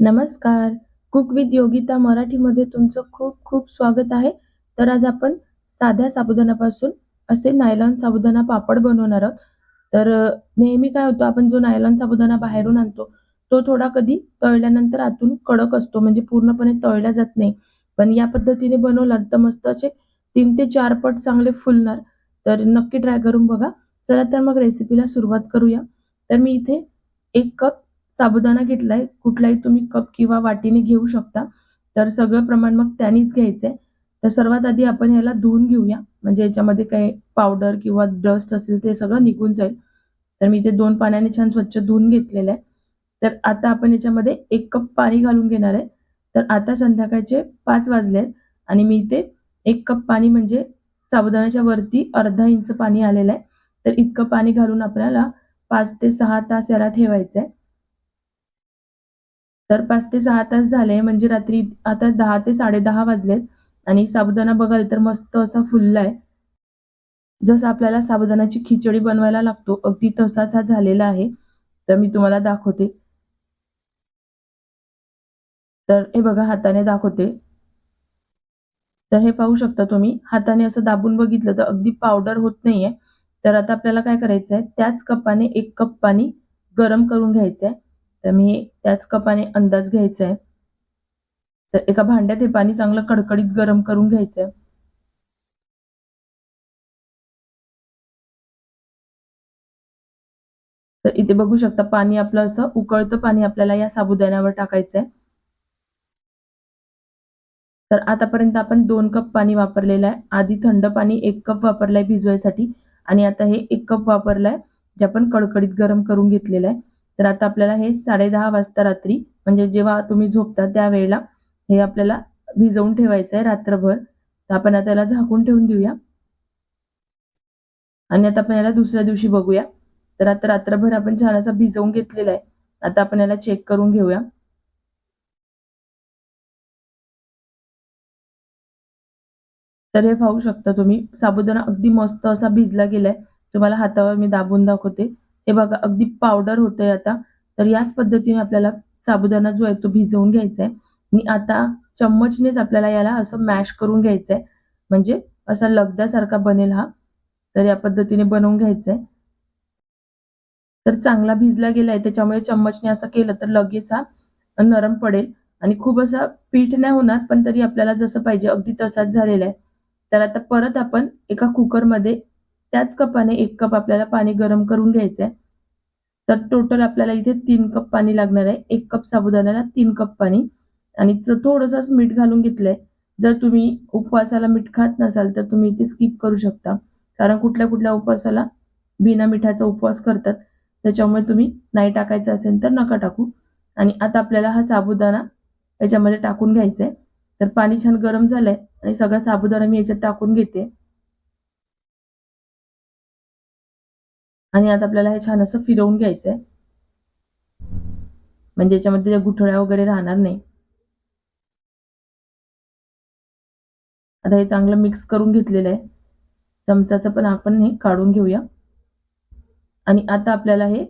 नमस्कार. Cook with Yogita मराठीमध्ये तुमचं खूप खूप स्वागत आहे. तर आज आपण साध्या साबुदाणापासून असे नायलॉन साबुदाणा पापड बनवणार आहोत. तर नेहमी काय होतं आपण जो नायलॉन साबुदाणा बाहेरून आणतो तो थोडा कधी तळल्यानंतर आतून कडक असतो म्हणजे पूर्णपणे तळला जात नाही. पण या पद्धतीने बनवला तर मस्त असे तीन ते चार पट चांगले फुलणार. तर नक्की ट्राय करून बघा. चला तर मग रेसिपीला सुरुवात करूया. तर मी इथे एक कप साबुदाणा घेतलाय कुठलाही तुम्ही कप किंवा वाटीने घेऊ शकता. तर सगळं प्रमाण मग त्यानेच घ्यायचंय. तर सर्वात आधी आपण याला धुवून घेऊया. म्हणजे याच्यामध्ये काही पावडर किंवा डस्ट असेल ते सगळं निघून जाईल. तर मी ते दोन पाण्याने छान स्वच्छ धुवून घेतलेलं आहे. तर आता आपण याच्यामध्ये एक कप पाणी घालून घेणार आहे. तर आता संध्याकाळचे पाच वाजले आहेत आणि मी ते एक कप पाणी म्हणजे साबुदाण्याच्या वरती अर्धा इंच पाणी आलेलं आहे. तर इतकं पाणी घालून आपल्याला पाच ते सहा तास याला ठेवायचं आहे तर पाच ते सहा तास झाले म्हणजे रात्री आता दहा ते साडेदहा वाजलेत आणि साबुदाणा बघाल तर मस्त असा फुललाय. जसं आपल्याला साबुदाण्याची खिचडी बनवायला लागतो अगदी तसाच हा झालेला आहे. तर मी तुम्हाला दाखवते. तर हे बघा हाताने दाखवते. तर हे पाहू शकता तुम्ही हाताने असं दाबून बघितलं तर अगदी पावडर होत नाहीये. तर आता आपल्याला काय करायचं आहे त्याच कपाने एक कप पाणी गरम करून घ्यायचं आहे तर मी त्याच कपाने अंदाज घ्यायचा आहे तर एका भांड्यात हे पाणी चांगलं कडकडीत गरम करून घ्यायचं आहे तर इथे बघू शकता पाणी आपलं असं उकळतं पाणी आपल्याला या साबुदाण्यावर टाकायचं आहे तर आतापर्यंत आपण दोन कप पाणी वापरलेलं आहे. आधी थंड पाणी एक कप वापरलंय भिजवायसाठी आणि आता हे एक कप वापरलाय जे आपण कडकडीत गरम करून घेतलेलं आहे. तर आता आपल्याला हे साडे दहा वाजता रात्री म्हणजे जेव्हा तुम्ही झोपता त्यावेळेला हे आपल्याला भिजवून ठेवायचं आहे रात्रभर. तर आपण आता याला झाकून ठेवून देऊया. आणि आता आपण याला दुसऱ्या दिवशी बघूया. तर आता रात्रभर आपण छान असा भिजवून घेतलेला आहे. आता आपण याला चेक करून घेऊया. तर हे पाहू शकता तुम्ही साबुदाणा अगदी मस्त असा भिजला गेलाय. तुम्हाला हातावर मी दाबून दाखवते. हे बघा अगदी पावडर होतंय आता. तर याच पद्धतीने आपल्याला साबुदाणा जो आहे तो भिजवून घ्यायचा आहे. आणि आता चम्मचनेच आपल्याला याला असं मॅश करून घ्यायचं आहे. म्हणजे असा लगद्यासारखा बनेल हा. तर या पद्धतीने बनवून घ्यायचा आहे. तर चांगला भिजला गेलाय त्याच्यामुळे चम्मचने असं केलं तर लगेच हा नरम पडेल. आणि खूप असा पीठ नाही होणार पण तरी आपल्याला जसं पाहिजे अगदी तसाच झालेला आहे. तर आता परत आपण एका कुकरमध्ये त्याच कपाने एक कप आपल्याला पाणी गरम करून घ्यायचं आहे तर टोटल आपल्याला इथे तीन कप पाणी लागणार आहे. एक कप साबुदाण्याला तीन कप पाणी. आणि थोडंसंच मीठ घालून घेतलंय. जर तुम्ही उपवासाला मीठ खात नसाल तर तुम्ही इथे स्किप करू शकता. कारण कुठल्या कुठल्या उपवासाला बिना मिठाचा उपवास करतात. त्याच्यामुळे तुम्ही नाही टाकायचं असेल तर नका टाकू. आणि आता आपल्याला हा साबुदाणा याच्यामध्ये टाकून घ्यायचा आहे तर पाणी छान गरम झालंय. आणि सगळा साबुदाणा मी याच्यात टाकून घेते. आणि आता आपल्याला हे छान असं फिरवून घ्यायचं आहे म्हणजे याच्यामध्ये गुठळ्या वगैरे राहणार नाही. आता हे चांगलं मिक्स करून घेतलेलं आहे. चमचाचं पण आपण हे काढून घेऊया. आणि आता आपल्याला हे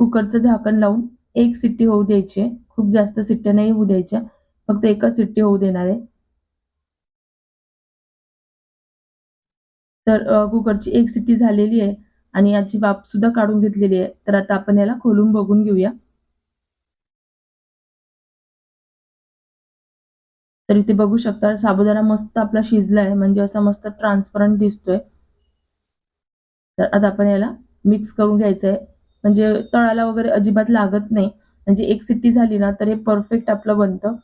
कुकरचं झाकण लावून एक सिट्टी होऊ द्यायची आहे. खूप जास्त सिट्ट्या नाही होऊ द्यायच्या. फक्त एकच सिट्टी होऊ देणार आहे. तर कुकरची एक सिट्टी झालेली आहे. आणि याची वाफ सुद्धा काढून घेतलेली आहे. तर आता आपण याला खोलून बघून घेऊया. तर इथे बघू शकता साबुदाणा मस्त आपला शिजलाय. म्हणजे असा मस्त ट्रान्सपरंट दिसतोय. तर आता आपण याला मिक्स करून घ्यायचं आहे म्हणजे तळाला वगैरे अजिबात लागत नाही. म्हणजे एक सिट्टी झाली ना तर हे परफेक्ट आपलं बनतं.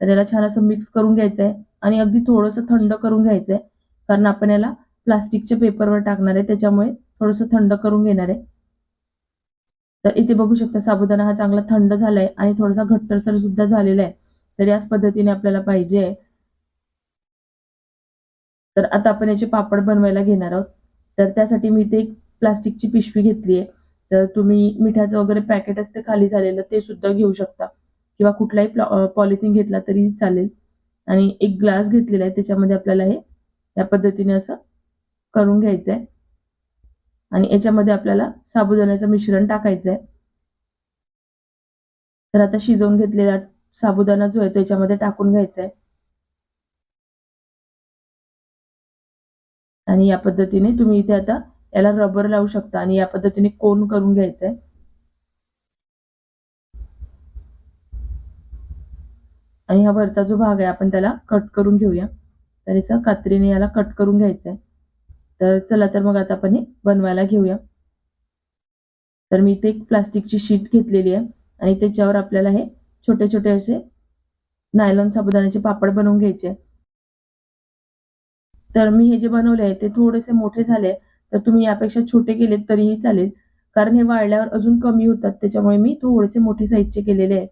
तर याला छान असं मिक्स करून घ्यायचं आहे आणि अगदी थोडंसं थंड करून घ्यायचं आहे कारण आपण याला प्लास्टिकच्या पेपरवर टाकणार आहे. त्याच्यामुळे थोडंसं थंड करून घेणार आहे. तर इथे बघू शकता साबुदाणा हा चांगला थंड झालाय आणि थोडासा घट्टसर सुद्धा झालेला आहे. तर याच पद्धतीने आपल्याला पाहिजे. तर आता आपण याचे पापड बनवायला घेणार आहोत. तर त्यासाठी मी इथे एक प्लास्टिकची पिशवी घेतली आहे. तर तुम्ही मिठाचं वगैरे पॅकेट असते खाली झालेलं ते सुद्धा घेऊ शकता. किंवा कुठलाही पॉलिथिन घेतला तरी चालेल. आणि एक ग्लास घेतलेला आहे त्याच्यामध्ये आपल्याला हे या पद्धतीने असं करून घ्यायचं आहे आणि याच्यामध्ये आपल्याला साबुदाण्याचं मिश्रण टाकायचं आहे तर आता शिजवून घेतलेला साबुदाणा जो आहे तो याच्यामध्ये टाकून घ्यायचा आहे आणि या पद्धतीने तुम्ही इथे आता याला रबर लावू शकता आणि या पद्धतीने कोन करून घ्यायचा आहे आणि हा वरचा जो भाग आहे आपण त्याला कट करून घेऊया. तर याचा कात्रीने याला कट करून घ्यायचा आहे तर चला तर मग आता आपण हे बनवायला घेऊया. तर मी इथे एक प्लास्टिकची शीट घेतलेली आहे आणि त्याच्यावर आपल्याला हे छोटे छोटे असे नायलॉन साबुदाण्याचे पापड बनवून घ्यायचे तर मी हे जे बनवले आहे ते थोडेसे मोठे झाले तर तुम्ही यापेक्षा छोटे केलेत तरीही चालेल. कारण हे वाळल्यावर अजून कमी होतात. त्याच्यामुळे मी थोडेसे मोठे साईजचे केलेले आहे.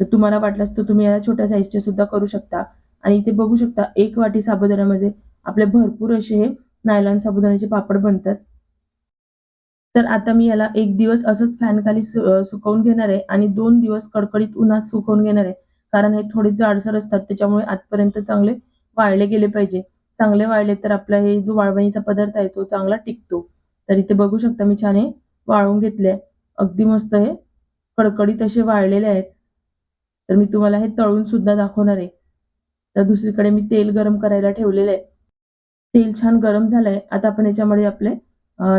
तर तुम्हाला वाटल्यास तर तुम्ही या छोट्या साईजचे सुद्धा करू शकता. आणि इथे बघू शकता एक वाटी साबुदाण्यामध्ये आपले भरपूर असे हे नायलॉन साबुदाण्याचे पापड बनतात. तर आता मी याला एक दिवस असंच फॅन खाली सुकवून घेणार आहे आणि दोन दिवस कडकडीत उन्हात सुकवून घेणार आहे. कारण हे थोडे जाडसर असतात त्याच्यामुळे आजपर्यंत चांगले वाळले गेले पाहिजे. चांगले वाळले तर आपला हे जो वाळवणीचा पदार्थ आहे तो चांगला टिकतो. तर इथे बघू शकता मी छान हे वाळवून घेतले अगदी मस्त हे कडकडीत असे वाळलेले आहेत. तर मी तुम्हाला हे तळून सुद्धा दाखवणार आहे. तर दुसरीकडे मी तेल गरम करायला ठेवलेलं आहे. तेल छान गरम झालंय. आता आपण याच्यामध्ये आपले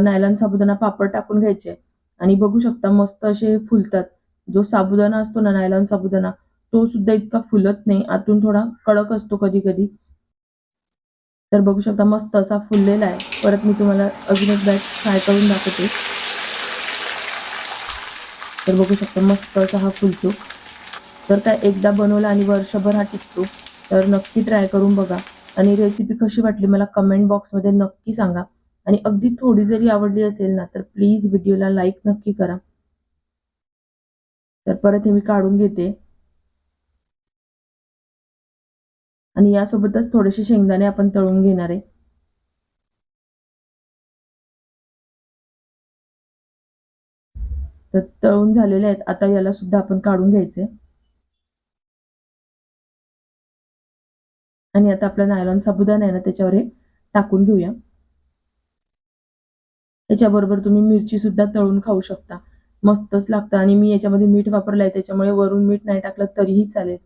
नायलॉन साबुदाणा पापड टाकून घ्यायचे. आणि बघू शकता मस्त असे फुलतात. जो साबुदाणा असतो ना नायलॉन साबुदाणा तो सुद्धा इतका फुलत नाही. आतून थोडा कडक असतो कधी कधी. तर बघू शकता मस्त असा फुललेला आहे. परत मी तुम्हाला अजून एक बॅग फ्राय करून दाखवते. तर बघू शकता मस्त असा हा फुलतो. तर काय एकदा बनवला आणि वर्षभर हा टिकतो. तर नक्की ट्राय करून बघा. आणि रेसिपी कशी वाटली मला कमेंट बॉक्समध्ये नक्की सांगा. आणि अगदी थोडी जरी आवडली असेल ना तर प्लीज व्हिडिओला लाईक नक्की करा. तर परत हे मी काढून घेते. आणि यासोबतच थोडेसे शेंगदाणे आपण तळून घेणार आहे. तर तळून झालेले आहेत. आता याला सुद्धा आपण काढून घ्यायचे. आणि आता आपला नायलॉन साबुदाणा आहे ना त्याच्यावर हे टाकून घेऊया. त्याच्याबरोबर तुम्ही मिरची सुद्धा तळून खाऊ शकता. मस्तच लागतं आणि मी याच्यामध्ये मीठ वापरलं आहे त्याच्यामुळे वरून मीठ नाही टाकलं तरीही चालेल.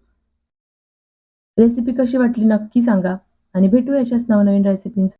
रेसिपी कशी वाटली नक्की सांगा. आणि भेटूया अशाच नवनवीन रेसिपी